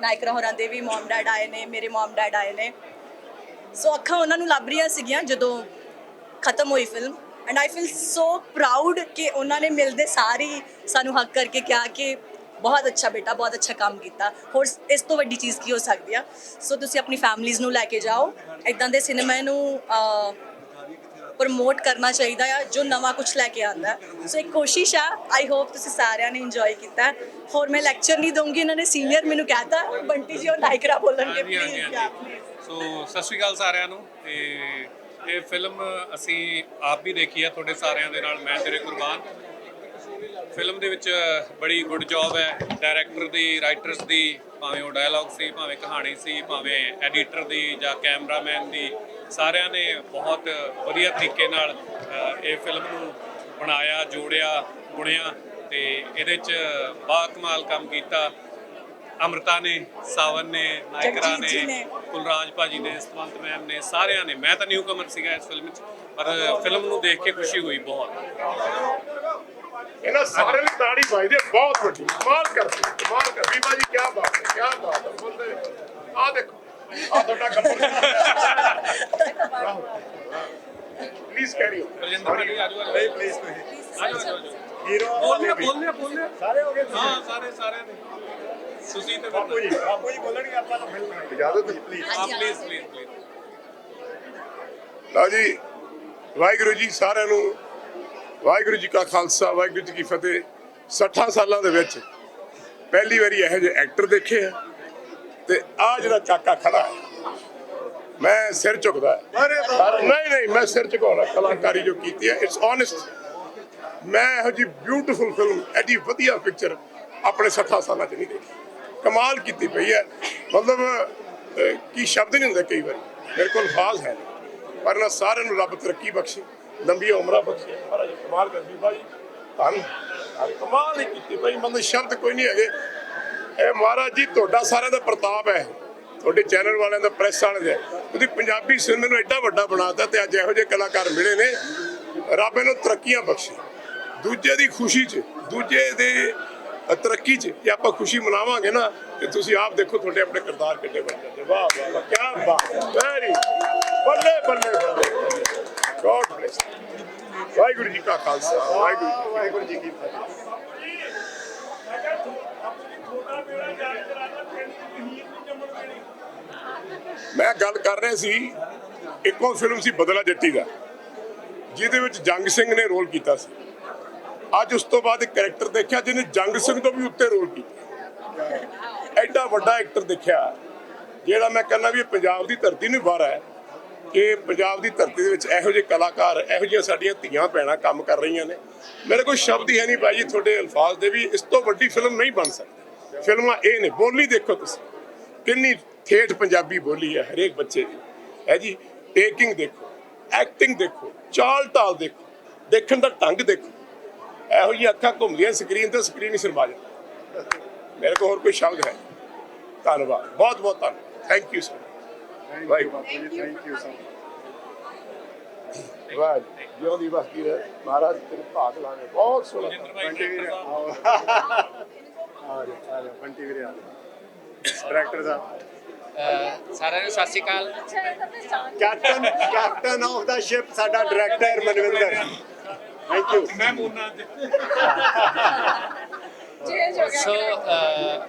ਨਾਇਕਰਾ ਹੋਰਾਂ ਦੇ ਵੀ ਮਮ ਡੈਡ ਆਏ ਨੇ, ਮੇਰੇ ਮਮ ਡੈਡ ਆਏ ਨੇ। ਸੋ ਅੱਖਾਂ ਉਹਨਾਂ ਨੂੰ ਲੱਭ ਰਹੀਆਂ ਸੀਗੀਆਂ ਜਦੋਂ ਖਤਮ ਹੋਈ film and I feel so proud ਕਿ ਉਹਨਾਂ ਨੇ ਮਿਲਦੇ ਸਾਰੀ ਸਾਨੂੰ ਹੱਕ ਕਰਕੇ ਕਿਹਾ ਕਿ ਬਹੁਤ ਅੱਛਾ ਬੇਟਾ, ਬਹੁਤ ਅੱਛਾ ਕੰਮ ਕੀਤਾ। ਹੋਰ ਇਸ ਤੋਂ ਵੱਡੀ ਚੀਜ਼ ਕੀ ਹੋ ਸਕਦੀ ਆ? ਸੋ ਤੁਸੀਂ ਆਪਣੀ ਫੈਮਲੀਜ਼ ਨੂੰ ਲੈ ਕੇ ਜਾਓ। ਇਦਾਂ ਦੇ ਸਿਨੇਮਾ ਨੂੰ ਪ੍ਰਮੋਟ ਕਰਨਾ ਚਾਹੀਦਾ ਆ ਜੋ ਨਵਾਂ ਕੁਝ ਲੈ ਕੇ ਆਂਦਾ ਸੋ ਇੱਕ ਕੋਸ਼ਿਸ਼ ਆ ਆਈ ਹੋਪ ਤੁਸੀਂ ਸਾਰਿਆਂ ਨੇ ਇੰਜੋਏ ਕੀਤਾ। ਹੋਰ ਮੈਂ ਲੈਕਚਰ ਨਹੀਂ ਦਊਂਗੀ ਇਹਨਾਂ ਨੇ ਸੀਨੀਅਰ ਮੈਨੂੰ ਕਹਿਤਾ ਬੰਟੀ ਜੀ ਉਹ ਨਾਇਕਰਾ ਬੋਲਣਗੇ ਪਲੀਜ਼ ਸੋ ਸਤਿ ਸ਼੍ਰੀ ਅਕਾਲ ਸਾਰਿਆਂ ਨੂੰ ਤੇ ਇਹ ਫਿਲਮ ਅਸੀਂ ਆਪ ਵੀ ਦੇਖੀ ਆ ਤੁਹਾਡੇ ਸਾਰਿਆਂ ਦੇ ਨਾਲ ਮੈਂ ਤੇਰੇ ਕੁਰਬਾਨ। ਫਿਲਮ ਦੇ ਵਿੱਚ ਬੜੀ ਗੁੱਡ ਜੌਬ ਹੈ ਡਾਇਰੈਕਟਰ ਦੀ ਰਾਈਟਰਸ ਦੀ ਭਾਵੇਂ ਉਹ ਡਾਇਲੌਗ ਸੀ ਭਾਵੇਂ ਕਹਾਣੀ ਸੀ ਭਾਵੇਂ ਐਡੀਟਰ ਦੀ ਜਾਂ ਕੈਮਰਾਮੈਨ ਦੀ। ਸਾਰਿਆਂ ਨੇ ਬਹੁਤ ਵਧੀਆ ਤਰੀਕੇ ਨਾਲ ਇਹ ਫਿਲਮ ਨੂੰ ਬਣਾਇਆ ਜੋੜਿਆ ਬੁਣਿਆ ਤੇ ਇਹਦੇ ਚ ਬਾ ਕਮਾਲ ਕੰਮ ਕੀਤਾ। ਅਮਰਤਾ ਨੇ ਸਾਵਨ ਨੇ ਨਾਇਕਰਾ ਨੇ ਨੇ। ਕੁਲਰਾਜ ਭਾਜੀ ਨੇ ਸਤਵੰਤ ਮੈਮ ਨੇ ਸਾਰਿਆਂ ਨੇ। ਮੈਂ ਤਾਂ ਨਿਊ ਕਮਰ ਸੀਗਾ ਇਸ ਫਿਲਮ 'ਚ ਪਰ ਫਿਲਮ ਨੂੰ ਦੇਖ ਕੇ ਖੁਸ਼ੀ ਹੋਈ ਬਹੁਤ। ਇਹਨਾਂ ਸਾਰਿਆਂ ਦੀ ਤਾੜੀ ਵੱਜਦੀ ਬਹੁਤ ਵੱਡੀ। ਕਮਾਲ ਕਰਦੇ ਕਮਾਲ ਕਰ ਬੀਬਾ ਜੀ ਕੀ ਬਾਤ ਹੈ ਕੀ ਬਾਤ ਹੈ। ਬੋਲਦੇ ਆ ਦੇਖੋ। ਆ ਤੁਹਾਡਾ ਗੱਬਰ ਪਲੀਜ਼ ਕੈਰੀ ਰਜਿੰਦਰ ਭਾਜੀ ਆਜੋ। ਆਜੋ ਪਲੀਜ਼ ਆਜੋ ਆਜੋ ਆਜੋ ਹੀਰੋ ਬੋਲਨੇ ਬੋਲਨੇ ਬੋਲਨੇ। ਸਾਰੇ ਹੋ ਗਏ ਹਾਂ ਸਾਰੇ ਸਾਰਿਆਂ ਨੇ। ਤੁਸੀਂ ਤੇ ਬਾਪੂ ਜੀ ਬਾਪੂ ਜੀ ਬੋਲਣਗੇ ਆਪਾਂ ਤਾਂ ਫਿਲਮ ਇਜਾਜ਼ਤ ਜੀ ਪਲੀਜ਼ ਆਪ ਪਲੀਜ਼ ਪਲੀਜ਼ ਪਲੀਜ਼ ਲਓ ਜੀ ਵਾਹਿਗੁਰੂ ਜੀ ਸਾਰਿਆਂ ਨੂੰ ਵਾਹਿਗੁਰੂ ਜੀ ਕਾ ਖਾਲਸਾ ਵਾਹਿਗੁਰੂ ਜੀ ਕੀ ਫਤਿਹ। 60 ਸਾਲਾਂ ਦੇ ਵਿੱਚ ਪਹਿਲੀ ਵਾਰੀ ਇਹੋ ਜਿਹੇ ਐਕਟਰ ਦੇਖੇ ਆ। ਤੇ ਆ ਜਿਹੜਾ ਚਾਕਾ ਖੜਾ ਹੈ ਮੈਂ ਸਿਰ ਝੁਕਦਾ। ਨਹੀਂ ਨਹੀਂ ਮੈਂ ਸਿਰ ਝੁਕਾਉਣਾ ਕਲਾਕਾਰੀ ਜੋ ਕੀਤੀ ਹੈ ਇਟਸ ਓਨੈਸਟ ਮੈਂ ਇਹੋ ਜੀ ਬਿਊਟੀਫੁਲ ਫਿਲਮ ਐਡੀ ਵਧੀਆ ਪਿਕਚਰ ਆਪਣੇ 60 ਸਾਲਾਂ 'ਚ ਨਹੀਂ ਦੇਖੀ। ਕਮਾਲ ਕੀਤੀ ਪਈ ਹੈ। ਮਤਲਬ ਕੀ ਸ਼ਬਦ ਨਹੀਂ ਹੁੰਦੇ ਕਈ ਵਾਰੀ। ਮੇਰੇ ਕੋਲ ਅਲਫਾਜ਼ ਹੈ। ਪਰ ਨਾ ਸਾਰਿਆਂ ਨੂੰ ਰੱਬ ਤਰੱਕੀ ਬਖਸ਼ੇ ਲੰਬੀ ਉਮਰਾਂ ਬਖਸ਼ੇ। ਮਹਾਰਾਜ ਕਮਾਲ ਕਰ ਬੀਬਾ ਜੀ ਧੰਨ। ਕਮਾਲ ਹੀ ਕੀਤੀ ਪਈ। ਮਤਲਬ ਸ਼ਬਦ ਕੋਈ ਨਹੀਂ ਹੈਗੇ। ਇਹ ਮਹਾਰਾਜ ਜੀ, ਤੁਹਾਡਾ ਸਾਰਿਆਂ ਦਾ ਪ੍ਰਤਾਪ ਹੈ। ਤੁਹਾਡੇ ਚੈਨਲ ਵਾਲਿਆਂ ਦਾ, ਪ੍ਰੈਸ ਵਾਲਿਆਂ ਦਾ। ਤੁਸੀਂ ਪੰਜਾਬੀ ਸਿਨੇਮੇ ਨੂੰ ਐਡਾ ਵੱਡਾ ਬਣਾਤਾ ਤੇ ਅੱਜ ਇਹੋ ਜਿਹੇ ਕਲਾਕਾਰ ਮਿਲੇ ਨੇ। ਰੱਬ ਇਹਨੂੰ ਤਰੱਕੀਆਂ ਬਖਸ਼ੇ। ਦੂਜੇ ਦੀ ਖੁਸ਼ੀ 'ਚ, ਦੂਜੇ ਦੇ ਤਰੱਕੀ 'ਚ ਜੇ ਆਪਾਂ ਖੁਸ਼ੀ ਮਨਾਵਾਂਗੇ ਨਾ, ਤੇ ਤੁਸੀਂ ਆਪ ਦੇਖੋ ਤੁਹਾਡੇ ਆਪਣੇ ਕਿਰਦਾਰ ਕਿੱਡੇ ਬਣ ਜਾਂਦੇ ਵਾਹ ਵਾਹ ਵਾਹ ਕੀ ਬਾਤ ਵੈਰੀ ਬੱਲੇ ਬੱਲੇ ਬੱਲੇ। ਗੋਡ ਬlesਸ ਵਾਹਿਗੁਰੂ ਜੀ ਕਾ ਖਾਲਸਾ ਵਾਹਿਗੁਰੂ ਜੀ ਵਾਹਿਗੁਰੂ ਜੀ ਕੀ ਫਤਿਹ। ਮੈਂ ਗੱਲ ਕਰ ਰਿਹਾ ਸੀ, ਇੱਕੋ ਫਿਲਮ ਸੀ ਬਦਲਾ ਜੱਟੀ ਦਾ, ਜਿਹਦੇ ਵਿੱਚ ਜੰਗ ਸਿੰਘ ਨੇ ਰੋਲ ਕੀਤਾ ਸੀ। ਅੱਜ ਉਸ ਤੋਂ ਬਾਅਦ ਇੱਕ ਕੈਰੈਕਟਰ ਦੇਖਿਆ ਜਿਹਨੇ ਜੰਗ ਸਿੰਘ ਤੋਂ ਵੀ ਉੱਤੇ ਰੋਲ ਕੀਤਾ। ਐਡਾ ਵੱਡਾ ਐਕਟਰ ਦੇਖਿਆ, ਜਿਹੜਾ ਮੈਂ ਕਹਿੰਦਾ ਵੀ ਪੰਜਾਬ ਦੀ ਧਰਤੀ ਨੂੰ ਬਾਹਰ ਹੈ। ਕਿ ਪੰਜਾਬ ਦੀ ਧਰਤੀ ਦੇ ਵਿੱਚ ਇਹੋ ਜਿਹੇ ਕਲਾਕਾਰ, ਇਹੋ ਜਿਹੀਆਂ ਸਾਡੀਆਂ ਧੀਆਂ ਭੈਣਾਂ ਕੰਮ ਕਰ ਰਹੀਆਂ ਨੇ। ਮੇਰੇ ਕੋਲ ਸ਼ਬਦ ਹੀ ਹੈ ਨਹੀਂ ਭਾਈ ਤੁਹਾਡੇ ਅਲਫਾਜ਼ ਦੇ ਵੀ ਇਸ ਤੋਂ ਵੱਡੀ ਫਿਲਮ ਨਹੀਂ ਬਣ ਸਕਦੀ। ਫਿਲਮਾਂ ਇਹ ਨੇ ਬੋਲੀ ਦੇਖੋ ਤੁਸੀਂ। ਕਿੰਨੀ ਠੇਠ ਪੰਜਾਬੀ ਬੋਲੀ ਹੈ ਹਰੇਕ ਬੱਚੇ ਦੀ। ਹੈ ਜੀ ਟੇਕਿੰਗ ਦੇਖੋ ਐਕਟਿੰਗ ਦੇਖੋ ਚਾਲ ਢਾਲ ਦੇਖੋ ਦੇਖਣ ਦਾ ਢੰਗ ਦੇਖੋ। ਇਹੋ ਜਿਹੀ ਅੱਖਾਂ ਘੁੰਮਦੀਆਂ ਸਕਰੀਨ ਤੇ ਸਕਰੀਨ ਹੀ ਸਰਮਾ ਜਾਂਦੀ। ਮੇਰੇ ਕੋਲ ਹੋਰ ਕੋਈ ਸ਼ਬਦ ਹੈ? ਧੰਨਵਾਦ ਬਹੁਤ ਬਹੁਤ ਧੰਨਵਾਦ। Thank you sir Waheguru thank you sir ਵਾਹ ਜਿਉਂ ਦੀ ਬਸਤੀ ਰਹੇ ਮਹਾਰਾਜ ਤੇਰੇ ਭਾਗ ਲਾਣੇ ਬਹੁਤ ਸੋਹਣਾ। ਆ ਜਾ ਆ ਜਾ ਬੰਟੀ ਵੀਰੇ ਆ ਡਾਇਰੈਕਟਰ ਸਾਹਿਬ। ਅਹ ਸਾਰਿਆਂ ਨੂੰ ਸਤਿ ਸ਼੍ਰੀ ਅਕਾਲ। Captain captain of the ship ਸਾਡਾ ਡਾਇਰੈਕਟਰ ਮਨਵਿੰਦਰ। ਥੈਂਕ ਯੂ ਮੈਂ ਮੂਨਾ ਅੱਜ। ਸੋ ਅਹ,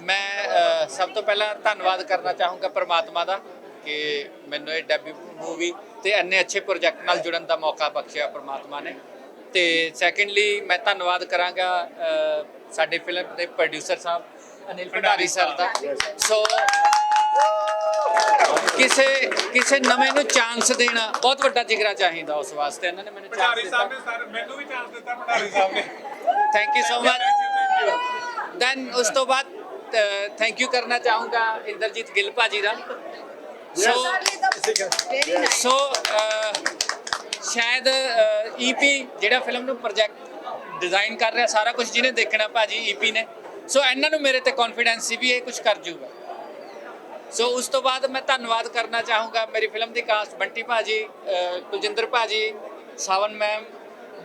ਮੈਂ ਅਹ, ਸਭ ਤੋਂ ਪਹਿਲਾਂ ਧੰਨਵਾਦ ਕਰਨਾ ਚਾਹੂੰਗਾ ਪ੍ਰਮਾਤਮਾ ਦਾ ਕਿ ਮੈਨੂੰ ਇਹ ਡੈਬਿਊ ਮੂਵੀ ਤੇ ਇੰਨੇ ਅੱਛੇ ਪ੍ਰੋਜੈਕਟ ਨਾਲ ਜੁੜਨ ਦਾ ਮੌਕਾ ਬਖਸ਼ਿਆ ਪ੍ਰਮਾਤਮਾ ਨੇ। ਤੇ ਸੈਕੰਡਲੀ ਮੈਂ ਧੰਨਵਾਦ ਕਰਾਂਗਾ ਸਾਡੇ ਫਿਲਮ ਦੇ ਪ੍ਰੋਡਿਊਸਰ ਸਾਹਿਬ ਅਨਿਲ ਭੰਡਾਰੀ ਸਰ ਦਾ। ਸੋ ਕਿਸੇ ਕਿਸੇ ਨਵੇਂ ਨੂੰ ਚਾਂਸ ਦੇਣਾ ਬਹੁਤ ਵੱਡਾ ਜਿਗਰਾ ਚਾਹੀਦਾ ਉਸ ਵਾਸਤੇ। ਇਹਨਾਂ ਨੇ ਮੈਨੂੰ ਚਾਂਸ ਭੰਡਾਰੀ ਦਿੱਤਾ। ਸਾਹਿਬ ਨੇ ਸਰ ਮੈਨੂੰ ਵੀ ਚਾਂਸ ਦਿੱਤਾ ਭੰਡਾਰੀ ਸਾਹਿਬ ਨੇ। Thank you so much thank you then ਉਸ ਤੋਂ ਬਾਅਦ ਥੈਂਕ ਯੂ ਕਰਨਾ ਚਾਹੂੰਗਾ ਇੰਦਰਜੀਤ ਗਿੱਲ ਭਾਜੀ ਦਾ। ਸੋ ਸੋ ਸ਼ਾਇਦ ਈਪੀ ਜਿਹੜਾ ਫਿਲਮ ਨੂੰ ਪ੍ਰੋਜੈਕਟ ਡਿਜ਼ਾਈਨ ਕਰ ਰਿਹਾ ਸਾਰਾ ਕੁਝ ਜਿਹਨੇ ਦੇਖਣਾ ਭਾਜੀ ਈਪੀ ਨੇ। ਸੋ ਇਹਨਾਂ ਨੂੰ ਮੇਰੇ ਤੇ ਕੌਨਫੀਡੈਂਸ ਸੀ ਵੀ ਇਹ ਕੁਝ ਕਰ ਜੂਗਾ। ਸੋ ਉਸ ਤੋਂ ਬਾਅਦ ਮੈਂ ਧੰਨਵਾਦ ਕਰਨਾ ਚਾਹੂੰਗਾ ਮੇਰੀ ਫਿਲਮ ਦੀ ਕਾਸਟ ਬੰਟੀ ਭਾਜੀ ਅਹ, ਕੁਲਜਿੰਦਰ ਭਾਜੀ ਸਾਵਨ ਮੈਮ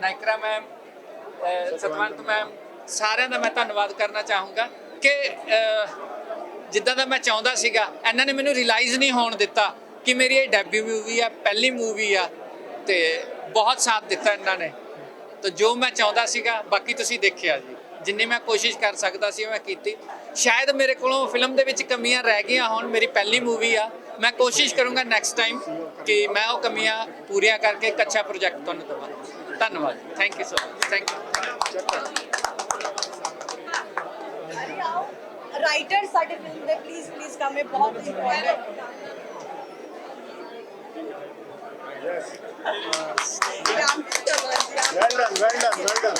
ਨਾਇਕਰਾ ਮੈਮ ਅਹ, ਸਤਵੰਤ ਮੈਮ ਸਾਰਿਆਂ ਦਾ ਮੈਂ ਧੰਨਵਾਦ ਕਰਨਾ ਚਾਹੂੰਗਾ ਕਿ ਜਿੱਦਾਂ ਦਾ ਮੈਂ ਚਾਹੁੰਦਾ ਸੀਗਾ ਇਹਨਾਂ ਨੇ ਮੈਨੂੰ ਰਿਅਲਾਈਜ਼ ਨਹੀਂ ਹੋਣ ਦਿੱਤਾ ਕਿ ਮੇਰੀ ਇਹ ਡੈਬਿਊ ਮੂਵੀ ਆ ਪਹਿਲੀ ਮੂਵੀ ਆ। ਤੇ ਬਹੁਤ ਸਾਥ ਦਿੱਤਾ ਇਹਨਾਂ ਨੇ। ਤਾਂ ਜੋ ਮੈਂ ਚਾਹੁੰਦਾ ਸੀਗਾ, ਬਾਕੀ ਤੁਸੀਂ ਦੇਖਿਆ ਜੀ। ਜਿੰਨੀ ਮੈਂ ਕੋਸ਼ਿਸ਼ ਕਰ ਸਕਦਾ ਸੀ ਮੈਂ ਕੀਤੀ। ਸ਼ਾਇਦ ਮੇਰੇ ਕੋਲੋਂ ਫਿਲਮ ਦੇ ਵਿੱਚ ਕਮੀਆਂ ਰਹਿ ਗਈਆਂ ਹੋਣ, ਮੇਰੀ ਪਹਿਲੀ ਮੂਵੀ ਆ। ਮੈਂ ਕੋਸ਼ਿਸ਼ ਕਰੂੰਗਾ ਨੈਕਸਟ ਟਾਈਮ ਕਿ ਮੈਂ ਉਹ ਕਮੀਆਂ ਪੂਰੀਆਂ ਕਰਕੇ ਇੱਕ ਅੱਛਾ ਪ੍ਰੋਜੈਕਟ ਤੁਹਾਨੂੰ ਦਵਾਂ। ਧੰਨਵਾਦ। Thank you so much thank you writer ਸਾਡੇ ਫਿਲਮ ਦੇ ਪਲੀਜ਼ ਪਲੀਜ਼ ਕਮ ਬਹੁਤ important well done well done well done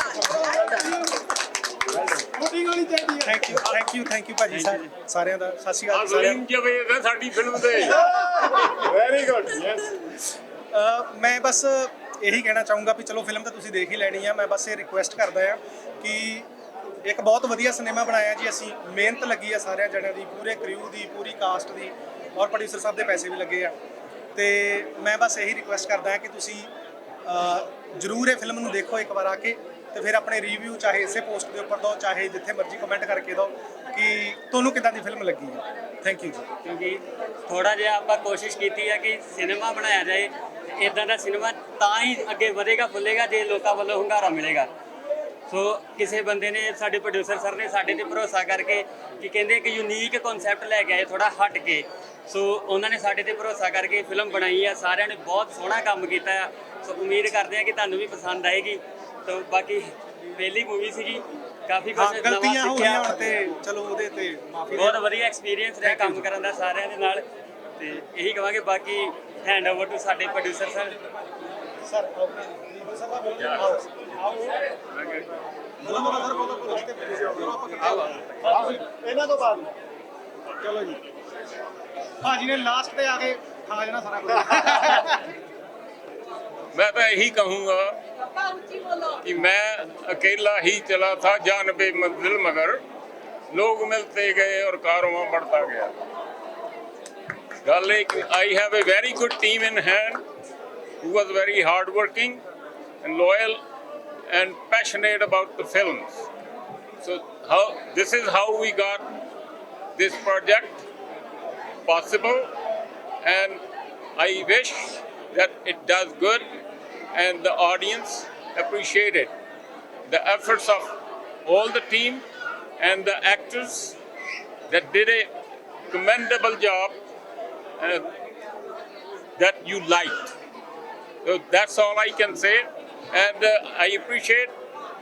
thank you thank you thank you ਭਾਜੀ ਸਾਰੇ ਸਾਰਿਆਂ ਦਾ ਸਤਿ ਸ਼੍ਰੀ ਅਕਾਲ ਜੀ ਸਾਰਿਆਂ ਅਸਲੀਮ ਜਵੇਦ ਹੈ ਸਾਡੀ ਫਿਲਮ ਦੇ ਵੈਰੀ ਗੁੱਡ ਯੈਸ ਨੂੰ। ਅਹ ਮੈਂ ਬਸ ਇਹੀ ਕਹਿਣਾ ਚਾਹੂੰਗਾ ਵੀ ਚਲੋ ਫਿਲਮ ਤਾਂ ਤੁਸੀਂ ਦੇਖ ਹੀ ਲੈਣੀ ਆ ਮੈਂ ਬਸ ਇਹ ਰਿਕੁਐਸਟ ਕਰਦਾ ਆ ਕਿ ਇੱਕ ਬਹੁਤ ਵਧੀਆ ਸਿਨੇਮਾ ਬਣਾਇਆ ਜੀ ਅਸੀਂ। ਮਿਹਨਤ ਲੱਗੀ ਆ ਸਾਰਿਆਂ ਜਣਿਆਂ ਦੀ ਪੂਰੇ ਕ੍ਰਿਊ ਦੀ ਪੂਰੀ ਕਾਸਟ ਦੀ ਔਰ ਪ੍ਰੋਡਿਊਸਰ ਸਾਹਿਬ ਦੇ ਪੈਸੇ ਵੀ ਲੱਗੇ ਆ। ਤੇ ਮੈਂ ਬਸ ਇਹੀ ਰਿਕੁਐਸਟ ਕਰਦਾ ਕਿ ਤੁਸੀਂ ਜ਼ਰੂਰ ਇਹ ਫਿਲਮ ਨੂੰ ਦੇਖੋ ਇੱਕ ਵਾਰ ਆ ਕੇ ਤੇ ਫਿਰ ਆਪਣੇ ਰਿਵਿਊ ਚਾਹੇ ਇਸੇ ਪੋਸਟ ਦੇ ਉੱਪਰ ਦਿਓ, ਚਾਹੇ ਜਿੱਥੇ ਮਰਜ਼ੀ ਕਮੈਂਟ ਕਰਕੇ ਦਿਓ ਕਿ ਤੁਹਾਨੂੰ ਕਿਦਾਂ ਦੀ ਫਿਲਮ ਲੱਗੀ ਹੈ। ਥੈਂਕ ਯੂ ਜੀ। ਕਿਉਂਕਿ ਥੋੜਾ ਜਿਹਾ ਆਪਾਂ ਕੋਸ਼ਿਸ਼ ਕੀਤੀ ਹੈ ਕਿ ਸਿਨੇਮਾ ਬਣਾਇਆ ਜਾਏ। ਇਦਾਂ ਦਾ ਸਿਨੇਮਾ ਤਾਂ ਹੀ ਅੱਗੇ ਵਧੇਗਾ ਫੁੱਲੇਗਾ ਜੇ ਲੋਕਾਂ ਵੱਲੋਂ ਹੁੰਗਾਰਾ ਮਿਲੇਗਾ। ਸੋ ਕਿਸੇ ਬੰਦੇ ਨੇ, ਸਾਡੇ ਪ੍ਰੋਡਿਊਸਰ ਸਰ ਨੇ ਸਾਡੇ ਤੇ ਭਰੋਸਾ ਕਰਕੇ ਕਿ ਕਹਿੰਦੇ ਇੱਕ ਯੂਨੀਕ ਕਨਸੈਪਟ ਲੈ ਕੇ ਆਏ ਥੋੜਾ ਹਟ ਕੇ। ਸੋ ਉਹਨਾਂ ਨੇ ਸਾਡੇ ਤੇ ਭਰੋਸਾ ਕਰਕੇ ਫਿਲਮ ਬਣਾਈ ਆ ਸਾਰਿਆਂ ਨੇ ਬਹੁਤ ਸੋਹਣਾ ਕੰਮ ਕੀਤਾ ਆ। ਸੋ ਉਮੀਦ ਕਰਦੇ ਆ ਕਿ ਤੁਹਾਨੂੰ ਵੀ ਪਸੰਦ ਆਏਗੀ। ਸੋ ਬਾਕੀ ਪਹਿਲੀ ਮੂਵੀ ਸੀਗੀ ਕਾਫੀ ਕੁਝ ਨਵਾਂ ਗਲਤੀਆਂ ਹੋ ਸਿੱਖਿਆ ਗਈਆਂ ਹੁਣ ਤੇ ਚਲੋ ਉਹਦੇ ਤੇ ਮਾਫੀ ਬਹੁਤ ਵਧੀਆ ਐਕਸਪੀਰੀਅੰਸ ਰਿਹਾ ਕੰਮ ਕਰਨ ਦਾ ਸਾਰਿਆਂ ਦੇ ਨਾਲ। ਤੇ ਇਹੀ ਕਹਾਂਗੇ ਬਾਕੀ ਹੈਂਡ ਓਵਰ ਟੂ ਸਾਡੇ ਪ੍ਰੋਡਿਊਸਰ ਸਰ। ਸਰ ਆਓ ਤੇ ਇਹਨਾਂ ਤੋਂ ਬਾਅਦ। ਚਲੋ ਜੀ ਭਾਜੀ ਨੇ ਲਾਸਟ ਤੇ ਆ ਕੇ ਖਾ ਜਾਣਾ ਸਾਰਾ ਕੁਝ मैं तो यही कहूंगा ਪਾਪਾ ਉੱਚੀ ਬੋਲੋ कि मैं अकेला ही चला था जानबे मंजिल मगर लोग मिलते गए और कारवां बढ़ता गया गल I have a very good team in hand who was very hard working and loyal and passionate about the films so how this is how we got this project possible and I wish that it does good and the audience appreciate it. The efforts of all the team and the actors that did a commendable job uh, that you liked. So that's all I can say and uh, I appreciate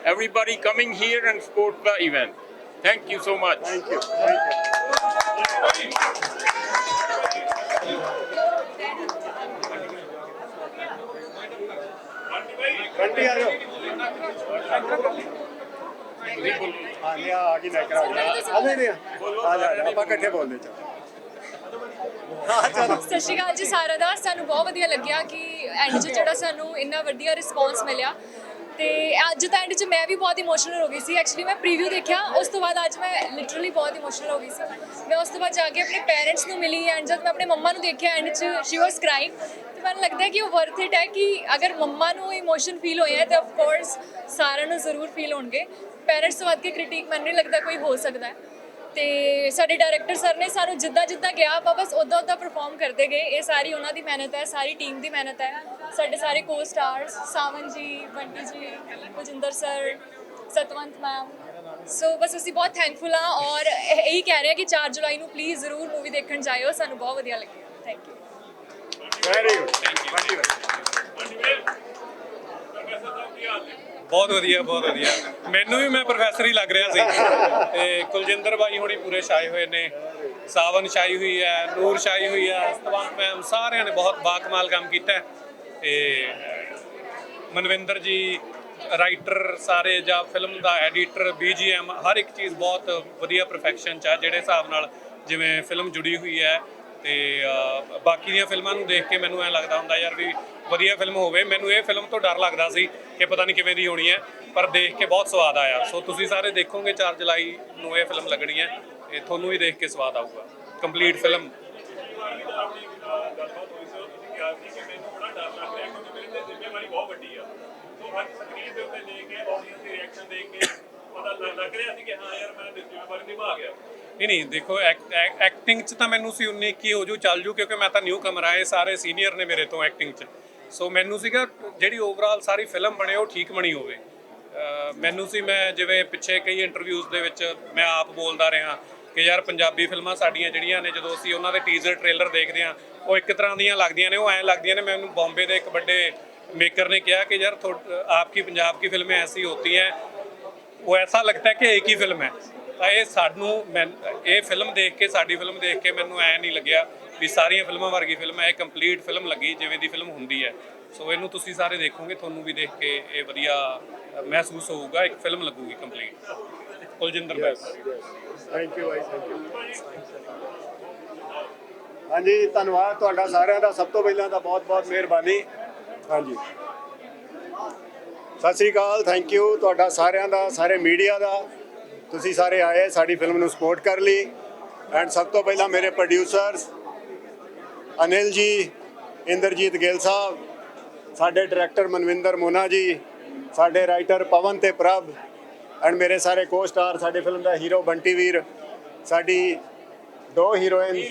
everybody coming here and support the event. Thank you so much. Thank you thank you ਕੰਟੀ ਆ ਜਾਓ ਹਾਂ ਲਿਆ ਆ ਗਈ ਨਾ ਕਰਾ ਆ ਨਹੀਂ ਨਹੀਂ ਆ। ਜਾ ਆ ਆਪਾਂ ਇਕੱਠੇ ਬੋਲਦੇ ਚਲੋ। ਸਤਿ ਸ਼੍ਰੀ ਅਕਾਲ ਜੀ ਸਾਰਿਆਂ ਦਾ। ਸਾਨੂੰ ਬਹੁਤ ਵਧੀਆ ਲੱਗਿਆ ਕਿ ਐਂਡ 'ਚ ਜਿਹੜਾ ਸਾਨੂੰ ਇੰਨਾ ਵਧੀਆ ਰਿਸਪੌਂਸ ਮਿਲਿਆ। ਤੇ ਅੱਜ ਤਾਂ ਐਂਡ 'ਚ ਮੈਂ ਵੀ ਬਹੁਤ ਇਮੋਸ਼ਨਲ ਹੋ ਗਈ ਸੀ। ਐਕਚੁਅਲੀ ਮੈਂ ਪ੍ਰੀਵਿਊ ਦੇਖਿਆ, ਉਸ ਤੋਂ ਬਾਅਦ ਅੱਜ ਮੈਂ ਲਿਟਰਲੀ ਬਹੁਤ ਇਮੋਸ਼ਨਲ ਹੋ ਗਈ ਸੀ। ਮੈਂ ਉਸ ਤੋਂ ਬਾਅਦ ਜਾ ਕੇ ਆਪਣੇ ਪੇਰੈਂਟਸ ਨੂੰ ਮਿਲੀ ਐਂਡ ਜਦ ਮੈਂ ਆਪਣੇ ਮੰਮਾ ਨੂੰ ਦੇਖਿਆ ਐਂਡ 'ਚ ਸ਼ੀ ਵਾਸ ਕ੍ਰਾਈਂਗ ਤੇ ਮੈਨੂੰ ਲੱਗਦਾ ਕਿ ਉਹ ਵਰਥ ਇਟ ਹੈ ਕਿ ਅਗਰ ਮੰਮਾ ਨੂੰ ਇਮੋਸ਼ਨ ਫੀਲ ਹੋਇਆ ਹੈ, ਤਾਂ ਆਫ ਕੋਰਸ ਸਾਰਿਆਂ ਨੂੰ ਜ਼ਰੂਰ ਫੀਲ ਹੋਣਗੇ। ਪੇਰੈਂਟਸ ਤੋਂ ਵੱਧ ਕੇ ਕ੍ਰਿਟਿਕ ਮੈਨੂੰ ਨਹੀਂ ਲੱਗਦਾ ਕੋਈ ਹੋ ਸਕਦਾ ਹੈ। ਤੇ ਸਾਡੇ ਡਾਇਰੈਕਟਰ ਸਰ ਨੇ ਸਾਨੂੰ ਜਿੱਦਾਂ ਜਿੱਦਾਂ ਗਿਆ ਆਪਾਂ ਬਸ ਉਦਾਂ ਉਦਾਂ ਪਰਫਾਰਮ ਕਰਦੇ ਗਏ। ਇਹ ਸਾਰੀ ਉਹਨਾਂ ਦੀ ਮਿਹਨਤ ਹੈ ਸਾਰੀ ਟੀਮ ਦੀ ਮਿਹਨਤ ਹੈ। ਸਾਡੇ ਸਾਰੇ ਕੋ stars Sawan ji Bunty ji Kuljinder sir Satwant ma'am so ਬਸ ਅਸੀਂ ਬਹੁਤ ਥੈਂਕਫੁਲ ਹਾਂ ਔਰ ਇਹ- ਕਹਿ ਰਹੇ ਹਾਂ ਕਿ 4 ਜੁਲਾਈ ਨੂੰ ਪਲੀਜ਼ ਜ਼ਰੂਰ ਮੂਵੀ ਦੇਖਣ ਜਾਇਓ। ਸਾਨੂੰ ਬਹੁਤ ਵਧੀਆ ਲੱਗੇਗਾ thank you very good thank you ਬਹੁਤ ਵਧੀਆ ਬਹੁਤ ਵਧੀਆ। ਮੈਨੂੰ ਵੀ ਮੈਂ ਪ੍ਰੋਫੈਸਰ ਹੀ ਲੱਗ ਰਿਹਾ ਸੀ। ਤੇ ਕੁਲਜਿੰਦਰ ਬਾਈ ਹੁਣੀ ਪੂਰੇ ਛਾਏ ਹੋਏ ਨੇ। ਸਾਵਨ ਛਾਈ ਹੋਈ ਹੈ, ਨੂਰ ਛਾਈ ਹੋਈ ਹੈ, ਸਤਵੰਤ ਮੈਮ ਸਾਰਿਆਂ ਨੇ ਬਹੁਤ ਬਾਕਮਾਲ ਕੰਮ ਕੀਤਾ ਹੈ। ਤੇ ਮਨਵਿੰਦਰ ਜੀ ਰਾਈਟਰ ਸਾਰੇ ਜਾਂ ਫਿਲਮ ਦਾ ਐਡੀਟਰ ਬੀਜੀਐਮ ਹਰ ਇੱਕ ਚੀਜ਼ ਬਹੁਤ ਵਧੀਆ ਪਰਫੈਕਸ਼ਨ ਚ ਆ ਜਿਹੜੇ ਹਿਸਾਬ ਨਾਲ ਜਿਵੇਂ ਫਿਲਮ ਜੁੜੀ ਹੋਈ ਹੈ। ਤੇ ਬਾਕੀ ਦੀਆਂ ਫਿਲਮਾਂ ਨੂੰ ਦੇਖ ਕੇ ਮੈਨੂੰ ਐ ਲੱਗਦਾ ਹੁੰਦਾ ਯਾਰ ਵੀ ਵਧੀਆ ਫਿਲਮ ਹੋਵੇ। ਮੈਨੂੰ ਇਹ ਫਿਲਮ ਤੋਂ ਡਰ ਲੱਗਦਾ ਸੀ ਕਿ ਪਤਾ ਨਹੀਂ ਕਿਵੇਂ ਦੀ ਹੋਣੀ ਹੈ, ਪਰ ਦੇਖ ਕੇ ਬਹੁਤ ਸਵਾਦ ਆਇਆ। ਸੋ ਤੁਸੀਂ ਸਾਰੇ ਦੇਖੋਗੇ 4 ਜੁਲਾਈ ਨੂੰ ਇਹ ਫਿਲਮ ਲੱਗਣੀ ਹੈ ਇਹ ਤੁਹਾਨੂੰ ਵੀ ਦੇਖ ਕੇ ਸਵਾਦ ਆਊਗਾ। Complete film. ਨਹੀਂ ਨਹੀਂ, ਦੇਖੋ ਐਕਟਿੰਗ 'ਚ ਤਾਂ ਮੈਨੂੰ ਸੀ 19 21 ਹੋ ਜੂ ਚੱਲ ਜੂ, ਕਿਉਂਕਿ ਮੈਂ ਤਾਂ ਨਿਊ ਕਮਰ ਆਏ ਸਾਰੇ ਸੀਨੀਅਰ ਨੇ ਮੇਰੇ ਤੋਂ ਐਕਟਿੰਗ 'ਚ। ਸੋ ਮੈਨੂੰ ਸੀਗਾ ਜਿਹੜੀ ਓਵਰਆਲ ਸਾਰੀ ਫਿਲਮ ਬਣੇ, ਉਹ ਠੀਕ ਬਣੀ ਹੋਵੇ। ਮੈਨੂੰ ਸੀ ਮੈਂ ਜਿਵੇਂ ਪਿੱਛੇ ਕਈ ਇੰਟਰਵਿਊਜ਼ ਦੇ ਵਿੱਚ ਮੈਂ ਆਪ ਬੋਲਦਾ ਰਿਹਾ ਕਿ ਯਾਰ ਪੰਜਾਬੀ ਫਿਲਮਾਂ ਸਾਡੀਆਂ ਜਿਹੜੀਆਂ ਨੇ, ਜਦੋਂ ਅਸੀਂ ਉਹਨਾਂ ਦੇ ਟੀਜ਼ਰ ਟ੍ਰੇਲਰ ਦੇਖਦੇ ਹਾਂ, ਉਹ ਇੱਕ ਤਰ੍ਹਾਂ ਦੀਆਂ ਲੱਗਦੀਆਂ ਨੇ, ਉਹ ਐਂ ਲੱਗਦੀਆਂ ਨੇ। ਮੈਨੂੰ ਬੰਬੇ ਦੇ ਇੱਕ ਵੱਡੇ ਮੇਕਰ ਨੇ ਕਿਹਾ ਕਿ ਯਾਰ ਥੋ- ਆਪਕੀ ਪੰਜਾਬ ਕੀ ਫਿਲਮੇं ਐਸੀ ਹੋਤੀ हैं ਉਹ ਐਸਾ ਲੱਗਦਾ ਹੈ ਕਿ ਇੱਕ ਹੀ ਫਿਲਮ ਹੈ। ਤਾਂ ਇਹ ਸਾਨੂੰ ਮੈਂ- ਇਹ ਫਿਲਮ ਦੇਖ ਕੇ ਸਾਡੀ ਫਿਲਮ ਦੇਖ ਕੇ ਮੈਨੂੰ ਐ ਨਹੀਂ ਲੱਗਿਆ ਵੀ ਸਾਰੀਆਂ ਫਿਲਮਾਂ ਵਰਗੀ ਫਿਲਮ ਹੈ ਇਹ ਕੰਪਲੀਟ ਫਿਲਮ ਲੱਗੀ ਜਿਵੇਂ ਦੀ ਫਿਲਮ ਹੁੰਦੀ ਹੈ। ਸੋ ਇਹਨੂੰ ਤੁਸੀਂ ਸਾਰੇ ਦੇਖੋਗੇ ਤੁਹਾਨੂੰ ਵੀ ਦੇਖ ਕੇ ਇਹ ਵਧੀਆ ਮਹਿਸੂਸ ਹੋਊਗਾ ਇੱਕ ਫਿਲਮ ਲੱਗੂਗੀ ਕੰਪਲੀਟ ਕੁਲਜਿੰਦਰ ਬੈਸ। ਥੈਂਕ ਯੂ ਭਾਈ ਥੈਂਕ ਯੂ ਹਾਂਜੀ ਧੰਨਵਾਦ ਤੁਹਾਡਾ ਸਾਰਿਆਂ ਦਾ। ਸਭ ਤੋਂ ਪਹਿਲਾਂ ਤਾਂ ਬਹੁਤ ਬਹੁਤ ਮਿਹਰਬਾਨੀ। ਹਾਂਜੀ। ਸਤਿ ਸ੍ਰੀ ਅਕਾਲ ਥੈਂਕ ਯੂ ਤੁਹਾਡਾ ਸਾਰਿਆਂ ਦਾ ਸਾਰੇ ਮੀਡੀਆ ਦਾ। ਤੁਸੀਂ ਸਾਰੇ ਆਏ, ਸਾਡੀ ਫਿਲਮ ਨੂੰ ਸਪੋਰਟ ਕਰ ਲਈ। ਐਂਡ ਸਭ ਤੋਂ ਪਹਿਲਾਂ ਮੇਰੇ ਪ੍ਰੋਡਿਊਸਰਸ ਅਨਿਲ ਜੀ, ਇੰਦਰਜੀਤ ਗਿੱਲ ਸਾਹਿਬ, ਸਾਡੇ ਡਾਇਰੈਕਟਰ ਮਨਵਿੰਦਰ ਮੋਨਾ ਜੀ, ਸਾਡੇ ਰਾਈਟਰ ਪਵਨ ਤੇ ਪ੍ਰਭ ਐਂਡ ਮੇਰੇ ਸਾਰੇ ਕੋ-ਸਟਾਰ ਸਾਡੇ ਫਿਲਮ ਦਾ ਹੀਰੋ ਬੰਟੀ ਵੀਰ, ਸਾਡੀ ਦੋ heroine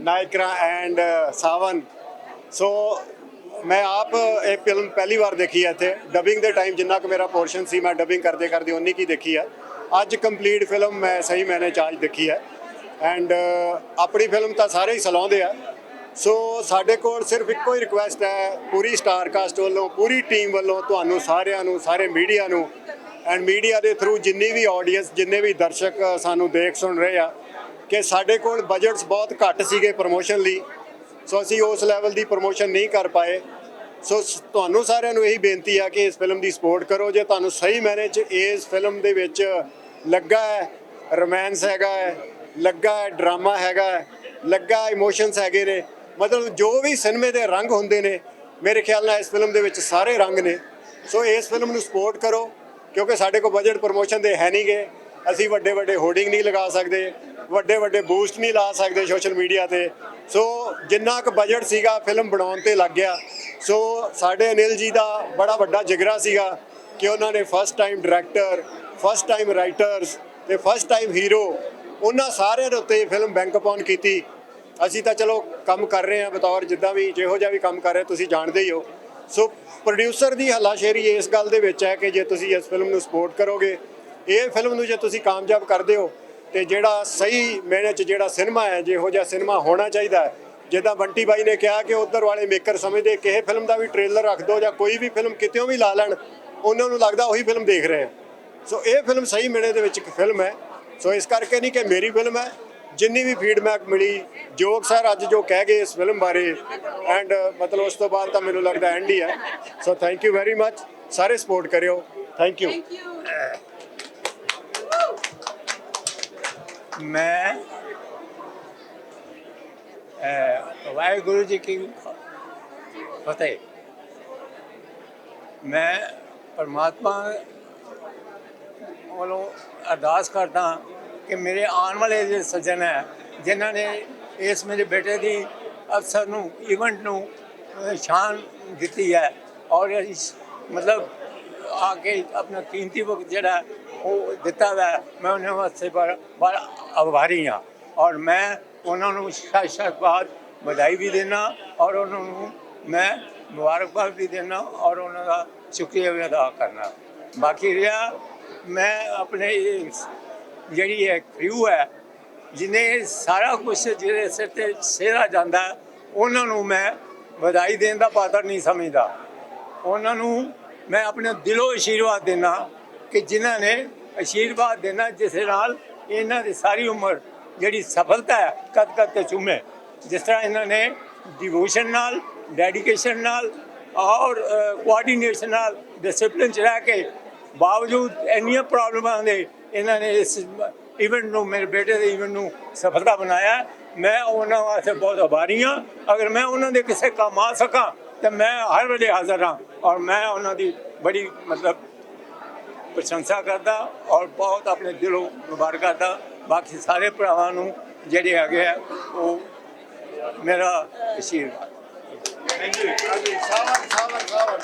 Naikra and Sawan. So ਮੈਂ ਆਪ ਇਹ ਫਿਲਮ ਪਹਿਲੀ ਵਾਰ ਦੇਖੀ ਹੈ ਇੱਥੇ। ਡਬਿੰਗ ਦੇ ਟਾਈਮ ਜਿੰਨਾ ਕੁ ਮੇਰਾ ਪੋਰਸ਼ਨ ਸੀ, ਮੈਂ ਡਬਿੰਗ ਕਰਦੇ ਕਰਦੇ ਉਨੀ ਕੀ ਦੇਖੀ ਹੈ। ਅੱਜ ਕੰਪਲੀਟ ਫਿਲਮ ਮੈਂ ਸਹੀ ਮੈਨੇ ਚਾਰਜ ਦੇਖੀ ਹੈ। ਐਂਡ ਆਪਣੀ ਫਿਲਮ ਤਾਂ ਸਾਰੇ ਹੀ ਸਲਾਉਂਦੇ ਆ। ਸੋ ਸਾਡੇ ਕੋਲ ਸਿਰਫ ਇੱਕੋ ਹੀ ਰਿਕੁਐਸਟ ਹੈ, ਪੂਰੀ ਸਟਾਰ ਕਾਸਟ ਵੱਲੋਂ, ਪੂਰੀ ਟੀਮ ਵੱਲੋਂ ਤੁਹਾਨੂੰ ਸਾਰਿਆਂ ਨੂੰ, ਸਾਰੇ ਮੀਡੀਆ ਨੂੰ। ਐਂਡ ਮੀਡੀਆ ਦੇ ਥਰੂ ਜਿੰਨੀ ਵੀ ਆਡੀਅנס ਜਿੰਨੇ ਵੀ ਦਰਸ਼ਕ ਸਾਨੂੰ ਦੇਖ ਸੁਣ ਰਹੇ ਆ, ਕਿ ਸਾਡੇ ਕੋਲ ਬਜਟਸ ਬਹੁਤ ਘੱਟ ਸੀਗੇ ਪ੍ਰੋਮੋਸ਼ਨ ਲਈ। ਸੋ ਅਸੀਂ ਉਸ ਲੈਵਲ ਦੀ ਪ੍ਰੋਮੋਸ਼ਨ ਨਹੀਂ ਕਰ ਪਾਏ। ਸੋ ਸ- ਤੁਹਾਨੂੰ ਸਾਰਿਆਂ ਨੂੰ ਇਹੀ ਬੇਨਤੀ ਆ ਕਿ ਇਸ ਫਿਲਮ ਦੀ ਸਪੋਰਟ ਕਰੋ। ਜੇ ਤੁਹਾਨੂੰ ਸਹੀ ਮੈਨੇ ਚ ਇਸ ਫਿਲਮ ਦੇ ਵਿੱਚ ਲੱਗਾ ਹੈ, ਰੋਮਾਂਸ ਹੈਗਾ ਹੈ, ਲੱਗਾ ਹੈ, ਡਰਾਮਾ ਹੈਗਾ ਹੈ, ਲੱਗਾ ਇਮੋਸ਼ਨਸ ਹੈਗੇ ਨੇ, ਮਤਲਬ ਜੋ ਵੀ ਸਿਨੇਮੇ ਦੇ ਰੰਗ ਹੁੰਦੇ ਨੇ, ਮੇਰੇ ਖਿਆਲ ਨਾਲ ਇਸ ਫਿਲਮ ਦੇ ਵਿੱਚ ਸਾਰੇ ਰੰਗ ਨੇ। ਸੋ ਇਸ ਫਿਲਮ ਨੂੰ ਸਪੋਰਟ ਕਰੋ, ਕਿਉਂਕਿ ਸਾਡੇ ਕੋਲ ਬਜਟ ਪ੍ਰੋਮੋਸ਼ਨ ਦੇ ਹੈ ਨਹੀਂਗੇ। ਅਸੀਂ ਵੱਡੇ ਵੱਡੇ ਹੋਰਡਿੰਗ ਨਹੀਂ ਲਗਾ ਸਕਦੇ ਵੱਡੇ ਵੱਡੇ ਬੂਸਟ ਨਹੀਂ ਲਾ ਸਕਦੇ ਸੋਸ਼ਲ ਮੀਡੀਆ ਤੇ। ਸੋ ਜਿੰਨਾ ਕੁ ਬਜਟ ਸੀਗਾ ਫਿਲਮ ਬਣਾਉਣ ਤੇ ਲੱਗ ਗਿਆ। ਸੋ ਸਾਡੇ ਅਨਿਲ ਜੀ ਦਾ ਬੜਾ ਵੱਡਾ ਜਿਗਰਾ ਸੀਗਾ ਕਿ ਉਹਨਾਂ ਨੇ first time director first time writers ਤੇ ਫਸਟ ਟਾਈਮ ਹੀਰੋ ਉਹਨਾਂ ਸਾਰਿਆਂ ਦੇ ਉੱਤੇ ਫਿਲਮ ਬੈਂਕ ਅਪਾਨ ਕੀਤੀ। ਅਸੀਂ ਤਾਂ ਚਲੋ ਕੰਮ ਕਰ ਰਹੇ ਹਾਂ ਬਤੌਰ, ਜਿੱਦਾਂ ਵੀ ਜਿਹੋ ਜਿਹਾ ਵੀ ਕੰਮ ਕਰ ਰਹੇ, ਤੁਸੀਂ ਜਾਣਦੇ ਹੀ ਹੋ। ਸੋ ਪ੍ਰੋਡਿਊਸਰ ਦੀ ਹੱਲਾਸ਼ੇਰੀ ਇਸ ਗੱਲ ਦੇ ਵਿੱਚ ਹੈ ਕਿ ਜੇ ਤੁਸੀਂ ਇਸ ਫਿਲਮ ਨੂੰ ਸਪੋਰਟ ਕਰੋਗੇ, ਇਹ ਫਿਲਮ ਨੂੰ ਜੇ ਤੁਸੀਂ ਕਾਮਯਾਬ ਕਰਦੇ ਹੋ ਤੇ ਜਿਹੜਾ ਸਹੀ ਮੈਨੇ ਚ ਜਿਹੜਾ ਸਿਨੇਮਾ ਹੈ, ਜਿਹੋ ਜਿਹਾ ਸਿਨੇਮਾ ਹੋਣਾ ਚਾਹੀਦਾ ਹੈ। ਜਿੱਦਾਂ ਬੰਟੀ ਬਾਈ ਨੇ ਕਿਹਾ ਕਿ ਉਧਰ ਵਾਲੇ ਮੇਕਰ ਸਮਝਦੇ ਕਿਸੇ ਫਿਲਮ ਦਾ ਵੀ ਟ੍ਰੇਲਰ ਰੱਖ ਦਿਓ ਜਾਂ ਕੋਈ ਵੀ ਫਿਲਮ ਕਿਤੇੋਂ ਵੀ ਲਾ ਲੈਣ, ਉਹਨਾਂ ਨੂੰ ਲੱਗਦਾ ਉਹੀ ਫਿਲਮ ਦੇਖ ਰਹੇ ਆ। ਸੋ ਇਹ ਫਿਲਮ ਸਹੀ ਮੈਨੇ ਦੇ ਵਿੱਚ ਇੱਕ ਫਿਲਮ ਹੈ। ਸੋ ਇਸ ਕਰਕੇ ਨਹੀਂ ਕਿ ਮੇਰੀ ਫਿਲਮ ਹੈ, ਜਿੰਨੀ ਵੀ ਫੀਡਬੈਕ ਮਿਲੀ, ਜੋਗ ਸਰ ਅੱਜ ਜੋ ਕਹਿ ਗਏ ਇਸ ਫਿਲਮ ਬਾਰੇ ਐਂਡ ਮਤਲਬ ਉਸ ਤੋਂ ਬਾਅਦ ਤਾਂ ਮੈਨੂੰ ਲੱਗਦਾ ਐਂਡ ਹੀ ਹੈ। So thank you very much ਸਾਰੇ ਸਪੋਰਟ ਕਰਿਓ। ਥੈਂਕ ਯੂ ਮੈਂ ਵਾਹਿਗੁਰੂ ਜੀ ਕੀ ਫਤਿਹ। ਮੈਂ ਪਰਮਾਤਮਾ ਵੱਲੋਂ ਅਰਦਾਸ ਕਰਦਾ ਕਿ ਮੇਰੇ ਆਉਣ ਵਾਲੇ ਜਿਹੜੇ ਸੱਜਣ ਹੈ ਜਿਨ੍ਹਾਂ ਨੇ ਇਸ ਮੇਰੇ ਬੇਟੇ ਦੀ ਅਫਸਰ ਨੂੰ ਇਵੈਂਟ ਨੂੰ ਅਹ, ਸ਼ਾਨ ਦਿੱਤੀ ਹੈ ਔਰ ਇਸ ਮਤਲਬ ਆ ਕੇ ਆਪਣਾ ਕੀਮਤੀ ਵਕਤ ਜਿਹੜਾ ਉਹ ਦਿੱਤਾ ਹੈ ਮੈਂ ਉਹਨਾਂ ਵਾਸਤੇ ਬੜਾ ਬੜਾ ਆਭਾਰੀ ਹਾਂ। ਔਰ ਮੈਂ ਉਹਨਾਂ ਨੂੰ ਸ਼ਾਇਦ ਵਧਾਈ ਵੀ ਦੇਣਾ ਔਰ ਉਹਨਾਂ ਨੂੰ ਮੈਂ ਮੁਬਾਰਕਬਾਦ ਵੀ ਦੇਣਾ ਔਰ ਉਹਨਾਂ ਦਾ ਸ਼ੁਕਰੀਆ ਵੀ ਅਦਾ ਕਰਨਾ। ਬਾਕੀ ਰਿਹਾ, ਮੈਂ ਆਪਣੇ ਜਿਹੜੀ ਇਹ ਕ੍ਰਿਊ ਹੈ ਜਿਹਨੇ ਸਾਰਾ ਕੁਝ ਜਿਹੜੇ ਸਿਰ ਤੇ ਸੇਰਾ ਜਾਂਦਾ, ਉਹਨਾਂ ਨੂੰ ਮੈਂ ਵਧਾਈ ਦੇਣ ਦਾ ਪਾਤਰ ਨਹੀਂ ਸਮਝਦਾ। ਉਹਨਾਂ ਨੂੰ ਮੈਂ ਆਪਣੇ ਦਿਲੋਂ ਆਸ਼ੀਰਵਾਦ ਦੇਣਾ ਕਿ ਜਿਨ੍ਹਾਂ ਨੇ ਆਸ਼ੀਰਵਾਦ ਦੇਣਾ ਜਿਸ ਨਾਲ ਇਹਨਾਂ ਦੀ ਸਾਰੀ ਉਮਰ ਜਿਹੜੀ ਸਫਲਤਾ ਹੈ ਕਦ ਕਦ ਤੇ ਚੁੰਮੇ। ਜਿਸ ਤਰ੍ਹਾਂ ਇਹਨਾਂ ਨੇ ਡਿਵੋਸ਼ਨ ਨਾਲ ਡੈਡੀਕੇਸ਼ਨ ਨਾਲ ਔਰ ਕੋਆਰਡੀਨੇਸ਼ਨ ਨਾਲ ਡਿਸਪਲਿਨ ਚ ਰਹਿ ਕੇ ਬਾਵਜੂਦ ਇੰਨੀਆਂ ਪ੍ਰੋਬਲਮਾਂ ਦੇ ਇਹਨਾਂ ਨੇ ਇਸ ਇਵੈਂਟ ਨੂੰ, ਮੇਰੇ ਬੇਟੇ ਦੇ ਇਵੈਂਟ ਨੂੰ ਸਫਲਤਾ ਬਣਾਇਆ। ਮੈਂ ਉਹਨਾਂ ਵਾਸਤੇ ਬਹੁਤ ਆਭਾਰੀ ਹਾਂ। ਅਗਰ ਮੈਂ ਉਹਨਾਂ ਦੇ ਕਿਸੇ ਕੰਮ ਆ ਸਕਾਂ, ਤੇ ਮੈਂ ਹਰ ਵੇਲੇ ਹਾਜ਼ਰ ਹਾਂ ਔਰ ਮੈਂ ਉਹਨਾਂ ਦੀ ਬੜੀ ਮਤਲਬ ਪ੍ਰਸ਼ੰਸਾ ਕਰਦਾ ਔਰ ਬਹੁਤ ਆਪਣੇ ਦਿਲੋਂ ਮੁਬਾਰਕ ਕਰਦਾ ਬਾਕੀ ਸਾਰੇ ਭਰਾਵਾਂ ਨੂੰ ਜਿਹੜੇ ਹੈਗੇ ਆ ਉਹ ਮੇਰਾ ਅਸ਼ੀਰਵਾਦ ਹਾਂਜੀ ਸਾਵਰ ਸਾਵਰ ਸਾਵਰ